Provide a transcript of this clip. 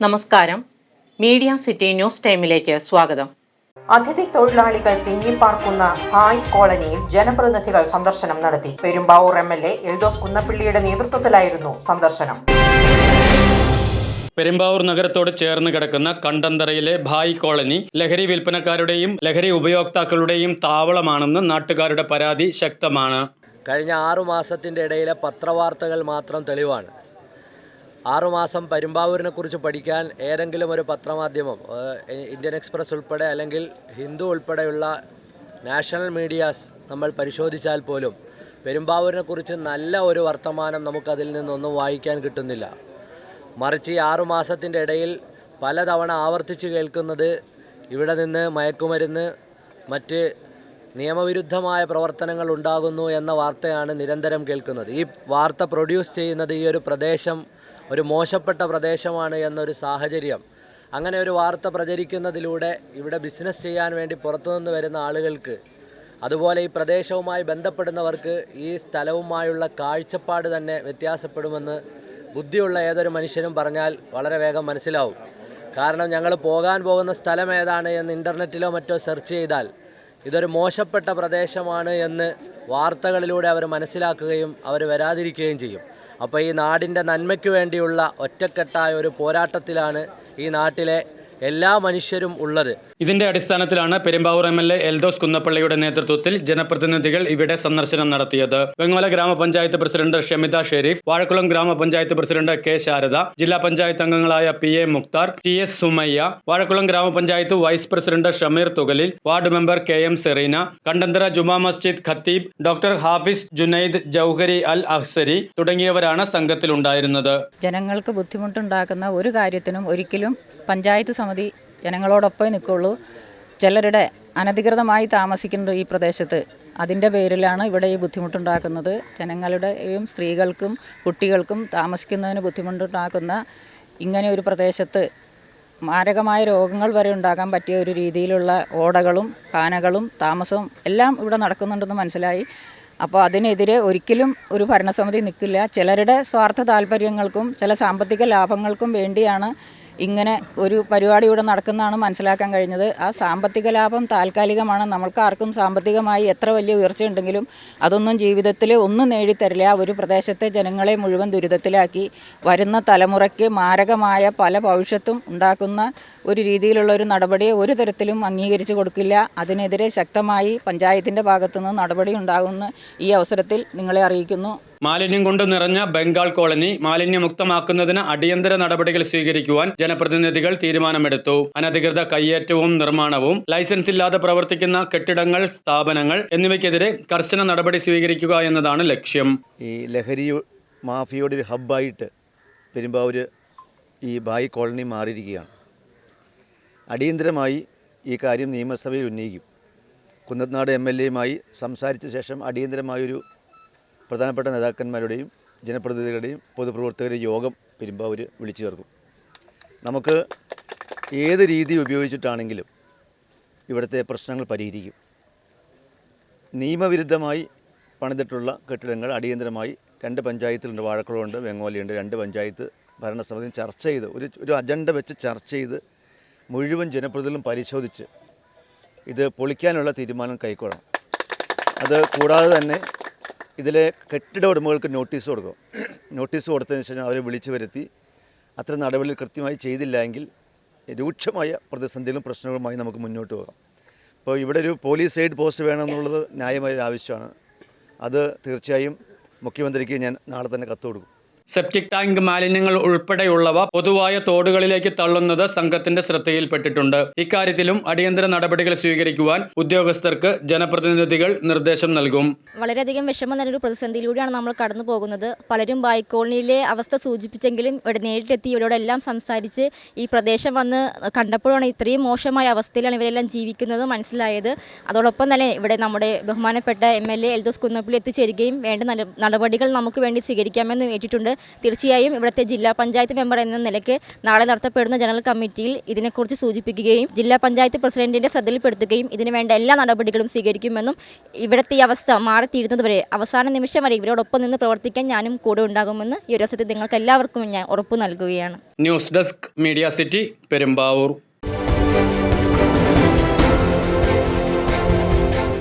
നമസ്കാരം. Media city news ടൈമിലേക്ക് സ്വാഗതം. അതിഥി തൊഴിലാളികൾ തിങ്ങിപ്പാർക്കുന്ന ഹായ് കോളനിയിൽ ജനപ്രതിനിധികൾ സന്ദർശനം നടത്തി. Perumbavoor M L A Eldhose കുന്നപ്പിള്ളിയുടെ നേതൃത്വത്തിലായിരുന്നു സന്ദർശനം. പെരുമ്പാവൂർ നഗരത്തോട് ചേർന്ന് കിടക്കുന്ന കണ്ടന്തറയിലെ ഭായ് കോളനി ലഹരി വിൽപ്പനക്കാരുടെയും ലഹരി ഉപയോക്താക്കളുടെയും താവളമാണെന്ന് നാട്ടുകാരുടെ പരാതി ശക്തമാണ്. കഴിഞ്ഞ ആറു മാസത്തിന്റെ ഇടയിലെ പത്രവാർത്തകൾ മാത്രം തെളിവാണ്. ആറുമാസം പെരുമ്പാവൂരിനെ കുറിച്ച് പഠിക്കാൻ ഏതെങ്കിലും ഒരു പത്രമാധ്യമം ഇന്ത്യൻ എക്സ്പ്രസ് ഉൾപ്പെടെ അല്ലെങ്കിൽ ഹിന്ദു ഉൾപ്പെടെയുള്ള നാഷണൽ മീഡിയാസ് നമ്മൾ പരിശോധിച്ചാൽ പോലും പെരുമ്പാവൂരിനെ കുറിച്ച് നല്ല ഒരു വർത്തമാനം നമുക്കതിൽ നിന്നൊന്നും വായിക്കാൻ കിട്ടുന്നില്ല. മറിച്ച് ഈ ആറുമാസത്തിന്റെ ഇടയിൽ പലതവണ ആവർത്തിച്ച് കേൾക്കുന്നത് ഇവിടെ നിന്ന് മയക്കുമരുന്ന് മറ്റ് നിയമവിരുദ്ധമായ പ്രവർത്തനങ്ങൾ ഉണ്ടാകുന്നു എന്ന വാർത്തയാണ് നിരന്തരം കേൾക്കുന്നത്. ഈ വാർത്ത പ്രൊഡ്യൂസ് ചെയ്യുന്നത് ഈ ഒരു പ്രദേശം ഒരു മോശപ്പെട്ട പ്രദേശമാണ് എന്നൊരു സാഹചര്യം. അങ്ങനെ ഒരു വാർത്ത പ്രചരിക്കുന്നതിലൂടെ ഇവിടെ ബിസിനസ് ചെയ്യാൻ വേണ്ടി പുറത്തുനിന്ന് വരുന്ന ആളുകൾക്ക് അതുപോലെ ഈ പ്രദേശവുമായി ബന്ധപ്പെടുന്നവർക്ക് ഈ സ്ഥലവുമായുള്ള കാഴ്ചപ്പാട് തന്നെ വ്യത്യാസപ്പെടുമെന്ന് ബുദ്ധിയുള്ള ഏതൊരു മനുഷ്യനും പറഞ്ഞാൽ വളരെ വേഗം മനസ്സിലാവും. കാരണം ഞങ്ങൾ പോകാൻ പോകുന്ന സ്ഥലം ഏതാണ് എന്ന് ഇന്റർനെറ്റിലോ മറ്റോ സെർച്ച് ചെയ്താൽ ഇതൊരു മോശപ്പെട്ട പ്രദേശമാണ് എന്ന് വാർത്തകളിലൂടെ അവർ മനസ്സിലാക്കുകയും അവർ വരാതിരിക്കുകയും ചെയ്യും. അപ്പോൾ ഈ നാടിന്റെ നന്മയ്ക്ക് വേണ്ടിയുള്ള ഒറ്റക്കെട്ടായ ഒരു പോരാട്ടത്തിലാണ് ഈ നാട്ടിലെ എല്ലാ മനുഷ്യരും ഉള്ളത്. ഇതിന്റെ അടിസ്ഥാനത്തിലാണ് Perumbavoor M L A Eldhose കുന്നപ്പള്ളിയുടെ നേതൃത്വത്തിൽ ജനപ്രതിനിധികൾ ഇവിടെ സന്ദർശനം നടത്തിയത്. വെങ്ങോല ഗ്രാമപഞ്ചായത്ത് പ്രസിഡന്റ് ഷമിത ഷെരീഫ് വാഴക്കുളം ഗ്രാമപഞ്ചായത്ത് പ്രസിഡന്റ് കെ ശാരദ ജില്ലാ പഞ്ചായത്ത് അംഗങ്ങളായ P A Mukthar T S Sumayya Vazhakulam ഗ്രാമപഞ്ചായത്ത് vice president Shameer Thukalil ward member K M Sereena Kandanthara ജുമാ മസ്ജിദ് ഖത്തീബ് ഡോക്ടർ ഹാഫിസ് ജുനൈദ് ജൌഹരി അൽ അഹ്സരി തുടങ്ങിയവരാണ് സംഘത്തിലുണ്ടായിരുന്നത്. ജനങ്ങൾക്ക് ബുദ്ധിമുട്ടുണ്ടാക്കുന്ന ഒരു കാര്യത്തിനും ഒരിക്കലും പഞ്ചായത്ത് സമിതി ജനങ്ങളോടൊപ്പം നിൽക്കുള്ളൂ. ചിലരുടെ അനധികൃതമായി താമസിക്കുന്നത് ഈ പ്രദേശത്ത് അതിന്റെ പേരിലാണ് ഇവിടെ ഈ ബുദ്ധിമുട്ടുണ്ടാക്കുന്നത്. ജനങ്ങളുടെയും സ്ത്രീകൾക്കും കുട്ടികൾക്കും താമസിക്കുന്നതിന് ബുദ്ധിമുട്ടുണ്ടാക്കുന്ന ഇങ്ങനെ ഒരു പ്രദേശത്ത് മാരകമായ രോഗങ്ങൾ വരെ ഉണ്ടാകാൻ പറ്റിയ ഒരു രീതിയിലുള്ള ഓടകളും കാനകളും താമസവും എല്ലാം ഇവിടെ നടക്കുന്നുണ്ടെന്ന് മനസ്സിലായി. അപ്പോൾ അതിനെതിരെ ഒരിക്കലും ഒരു ഭരണസമിതി നിൽക്കില്ല. ചിലരുടെ സ്വാർത്ഥ താല്പര്യങ്ങൾക്കും ചില സാമ്പത്തിക ലാഭങ്ങൾക്കും വേണ്ടിയാണ് ഇങ്ങനെ ഒരു പരിപാടി ഇവിടെ നടക്കുന്നതാണ് മനസ്സിലാക്കാൻ കഴിഞ്ഞത്. ആ സാമ്പത്തിക ലാഭം താൽക്കാലികമാണ്. നമ്മൾക്ക് ആർക്കും സാമ്പത്തികമായി എത്ര വലിയ ഉയർച്ചയുണ്ടെങ്കിലും അതൊന്നും ജീവിതത്തിൽ ഒന്നും നേടിത്തരില്ല. ഒരു പ്രദേശത്തെ ജനങ്ങളെ മുഴുവൻ ദുരിതത്തിലാക്കി. വരുന്ന തലമുറയ്ക്ക് മാരകമായ പല ഭവിഷ്യത്തും ഉണ്ടാക്കുന്ന ഒരു രീതിയിലുള്ള ഒരു നടപടിയെ ഒരു തരത്തിലും അംഗീകരിച്ചു കൊടുക്കില്ല. അതിനെതിരെ ശക്തമായി പഞ്ചായത്തിന്റെ ഭാഗത്തുനിന്ന് നടപടി ഉണ്ടാകുമെന്ന് ഈ അവസരത്തിൽ നിങ്ങളെ അറിയിക്കുന്നു. മാലിന്യം കൊണ്ട് നിറഞ്ഞ ബംഗാൾ കോളനി മാലിന്യമുക്തമാക്കുന്നതിന് അടിയന്തര നടപടികൾ സ്വീകരിക്കുവാൻ ജനപ്രതിനിധികൾ തീരുമാനമെടുത്തു. അനധികൃത കയ്യേറ്റവും നിർമ്മാണവും ലൈസൻസ് ഇല്ലാതെ പ്രവർത്തിക്കുന്ന കെട്ടിടങ്ങൾ സ്ഥാപനങ്ങൾ എന്നിവയ്ക്കെതിരെ കർശന നടപടി സ്വീകരിക്കുക എന്നതാണ് ലക്ഷ്യം. ഈ ലഹരി മാഫിയയുടെ ഒരു ഹബ്ബായിട്ട് പെരുമ്പാവൂർ ഈ ബായി കോളനി മാറിയിരിക്കുകയാണ്. അടിയന്തരമായി ഈ കാര്യം നിയമസഭയിൽ ഉന്നയിക്കും. കുന്നത്നാട് എം എൽ എയുമായി സംസാരിച്ച ശേഷം അടിയന്തരമായൊരു പ്രധാനപ്പെട്ട നേതാക്കന്മാരുടെയും ജനപ്രതിനിധികളുടെയും പൊതുപ്രവർത്തകരുടെയും യോഗം പെരുമ്പാവൂർ വിളിച്ചു ചേർക്കും. നമുക്ക് ഏത് രീതി ഉപയോഗിച്ചിട്ടാണെങ്കിലും ഇവിടുത്തെ പ്രശ്നങ്ങൾ പരിഹരിക്കും. നിയമവിരുദ്ധമായി പണിതിട്ടുള്ള കെട്ടിടങ്ങൾ അടിയന്തരമായി രണ്ട് പഞ്ചായത്തിലുണ്ട് വാഴക്കുളമുണ്ട് വെങ്ങോലിയുണ്ട്. രണ്ട് പഞ്ചായത്ത് ഭരണസമിതി ചർച്ച ചെയ്ത് ഒരു ഒരു അജണ്ട വെച്ച് ചർച്ച ചെയ്ത് മുഴുവൻ ജനപ്രതിനിധികളും പരിശോധിച്ച് ഇത് പൊളിക്കാനുള്ള തീരുമാനം കൈക്കൊള്ളണം. അത് കൂടാതെ തന്നെ ഇതിലെ കെട്ടിട ഉടമകൾക്ക് നോട്ടീസ് കൊടുക്കും. നോട്ടീസ് കൊടുത്തതിന് ശേഷം അവരെ വിളിച്ചു വരുത്തി. അത്ര നടപടികൾ കൃത്യമായി ചെയ്തില്ല എങ്കിൽ രൂക്ഷമായ പ്രതിസന്ധികളും പ്രശ്നങ്ങളുമായി നമുക്ക് മുന്നോട്ട് പോകാം. അപ്പോൾ ഇവിടെ ഒരു പോലീസ് എയ്ഡ് പോസ്റ്റ് വേണമെന്നുള്ളത് ന്യായമായ ഒരു ആവശ്യമാണ്. അത് തീർച്ചയായും മുഖ്യമന്ത്രിക്ക് ഞാൻ നാളെ തന്നെ കത്ത് കൊടുക്കും. സെപ്റ്റിക് ടാങ്ക് മാലിന്യങ്ങൾ ഉൾപ്പെടെയുള്ളവ പൊതുവായ തോടുകളിലേക്ക് തള്ളുന്നത് സംഘത്തിന്റെ ശ്രദ്ധയിൽപ്പെട്ടിട്ടുണ്ട്. ഇക്കാര്യത്തിലും അടിയന്തര നടപടികൾ സ്വീകരിക്കുവാൻ ഉദ്യോഗസ്ഥർക്ക് ജനപ്രതിനിധികൾ നിർദ്ദേശം നൽകും. വളരെയധികം വിഷമം തന്നെ ഒരു പ്രതിസന്ധിയിലൂടെയാണ് നമ്മൾ കടന്നു പോകുന്നത്. പലരും ബൈക്കോളനിയിലെ അവസ്ഥ സൂചിപ്പിച്ചെങ്കിലും ഇവിടെ നേരിട്ടെത്തി ഇവരോടെല്ലാം സംസാരിച്ച് ഈ പ്രദേശം വന്ന് കണ്ടപ്പോഴാണ് ഇത്രയും മോശമായ അവസ്ഥയിലാണ് ഇവരെല്ലാം ജീവിക്കുന്നത് മനസ്സിലായത്. അതോടൊപ്പം തന്നെ ഇവിടെ നമ്മുടെ ബഹുമാനപ്പെട്ട M L A Eldhose Kunnappilly എത്തിച്ചേരുകയും വേണ്ട നടപടികൾ നമുക്ക് വേണ്ടി സ്വീകരിക്കാമെന്ന് ഏറ്റിട്ടുണ്ട്. തീർച്ചയായും ഇവിടുത്തെ ജില്ലാ പഞ്ചായത്ത് മെമ്പർ എന്ന നിലയ്ക്ക് നാളെ നടത്തപ്പെടുന്ന ജനറൽ കമ്മിറ്റിയിൽ ഇതിനെക്കുറിച്ച് സൂചിപ്പിക്കുകയും ജില്ലാ പഞ്ചായത്ത് പ്രസിഡന്റിന്റെ ശ്രദ്ധയിൽപ്പെടുത്തുകയും ഇതിനു വേണ്ട എല്ലാ നടപടികളും സ്വീകരിക്കുമെന്നും ഇവിടുത്തെ ഈ അവസ്ഥ മാറിത്തീരുന്നതുവരെ അവസാന നിമിഷം വരെ ഇവരോടൊപ്പം നിന്ന് പ്രവർത്തിക്കാൻ ഞാനും കൂടെ ഉണ്ടാകുമെന്ന് ഈ ഒരു നിങ്ങൾക്ക് എല്ലാവർക്കും ഞാൻ ഉറപ്പ് നൽകുകയാണ്. News desk media city Perumbavoor.